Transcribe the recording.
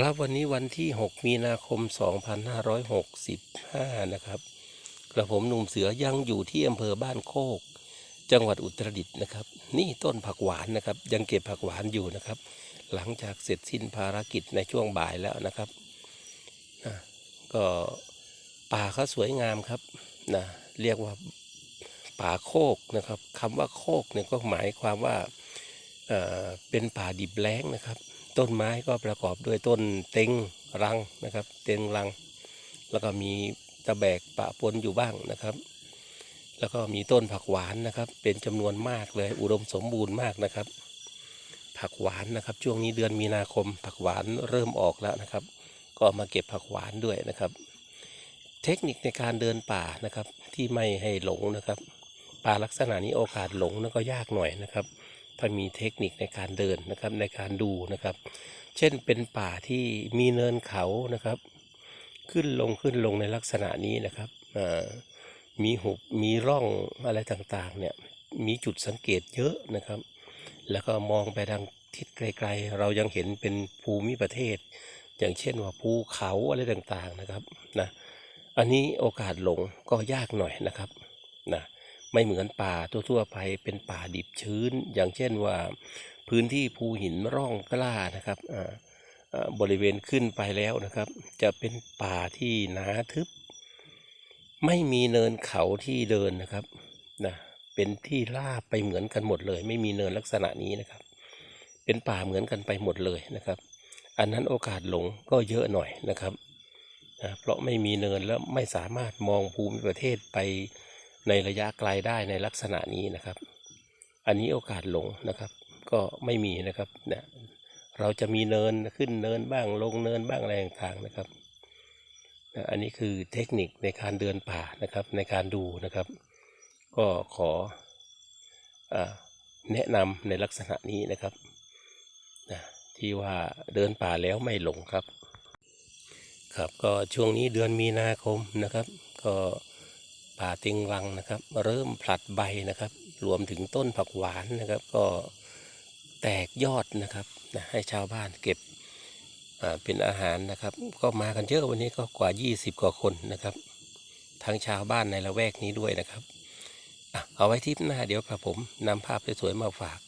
ครับวันนี้วันที่ 6 มีนาคม 2565 นะครับ กระผมหนุ่มเสือยังอยู่ที่อำเภอบ้านโคก จังหวัดอุตรดิตถ์นะครับ นี่ต้นผักหวานนะครับ ยังเก็บผักหวานอยู่นะครับ หลังจากเสร็จสิ้นภารกิจในช่วงบ่ายแล้วนะครับนะก็ป่าเขาสวยงามครับนะเรียกว่าป่าโคกนะครับคำว่าโคกเนี่ยก็หมายความว่าเอ่อเป็นป่าดิบแล้งนะครับ ต้นไม้ก็ประกอบด้วยต้นเต็งรังนะครับ เต็งรัง แล้วก็มีตะแบกปะปนอยู่บ้างนะครับ แล้วก็มีต้นผักหวานนะครับ เป็นจำนวนมากเลยอุดมสมบูรณ์มากนะครับ ผักหวานนะครับ ช่วงนี้เดือนมีนาคม ผักหวานเริ่มออกแล้วนะครับ ก็มาเก็บผักหวานด้วยนะครับ เทคนิคในการเดินป่านะครับที่ไม่ให้หลงนะครับ ป่าลักษณะนี้โอกาสหลงนั่นก็ยากหน่อยนะครับ ถ้ามีเทคนิคในการเดินนะครับในการดูนะครับ เช่นเป็นป่าที่มีเนินเขานะครับ ขึ้นลงขึ้นลงในลักษณะนี้นะครับมีหุบมีร่องอะไรต่างๆเนี่ยมีจุดสังเกตเยอะนะครับ แล้วก็มองไปทางทิศไกลๆ เรายังเห็นเป็นภูมิประเทศ อย่างเช่นว่าภูเขาอะไรต่างๆนะครับนะอันนี้โอกาสหลงก็ยากหน่อยนะครับนะ ไม่เหมือนป่าทั่วๆไปเป็นป่าดิบชื้น อย่างเช่นว่าพื้นที่ภูหินร่องกล้านะครับบริเวณขึ้นไปแล้วนะครับ จะเป็นป่าที่หนาทึบ ไม่มีเนินเขาที่เดินนะครับนะเป็นที่ราบไปเหมือนกันหมดเลย ไม่มีเนินลักษณะนี้นะครับ เป็นป่าเหมือนกันไปหมดเลยนะครับ อันนั้นโอกาสหลงก็เยอะหน่อยนะครับนะเพราะไม่มีเนินแล้วไม่สามารถมองภูมิประเทศไป ในระยะไกลได้ในลักษณะนี้นะครับ อันนี้โอกาสหลงนะครับ ก็ไม่มีนะครับเนะเราจะมีเนินขึ้นเนินบ้างลงเนินบ้างอะไรต่างๆนะครับนะอันนี้คือเทคนิคในการเดินป่านะครับในการดูนะครับ ก็ขออแนะนำในลักษณะนี้นะครับนะที่ว่าเดินป่าแล้วไม่หลงครับ ครับก็ช่วงนี้เดือนมีนาคมนะครับ ก็ ป่าติงรังนะครับ เริ่มผลัดใบนะครับ รวมถึงต้นผักหวานนะครับ ก็แตกยอดนะครับนะให้ชาวบ้านเก็บเป็นอาหารนะครับ ก็มากันเยอะวันนี้ก็กว่า 20 กว่าคนนะครับ ทั้งชาวบ้านในละแวกนี้ด้วยนะครับ เอาไว้ทริปหน้าเดี๋ยวครับผมนำภาพสวยๆมาฝาก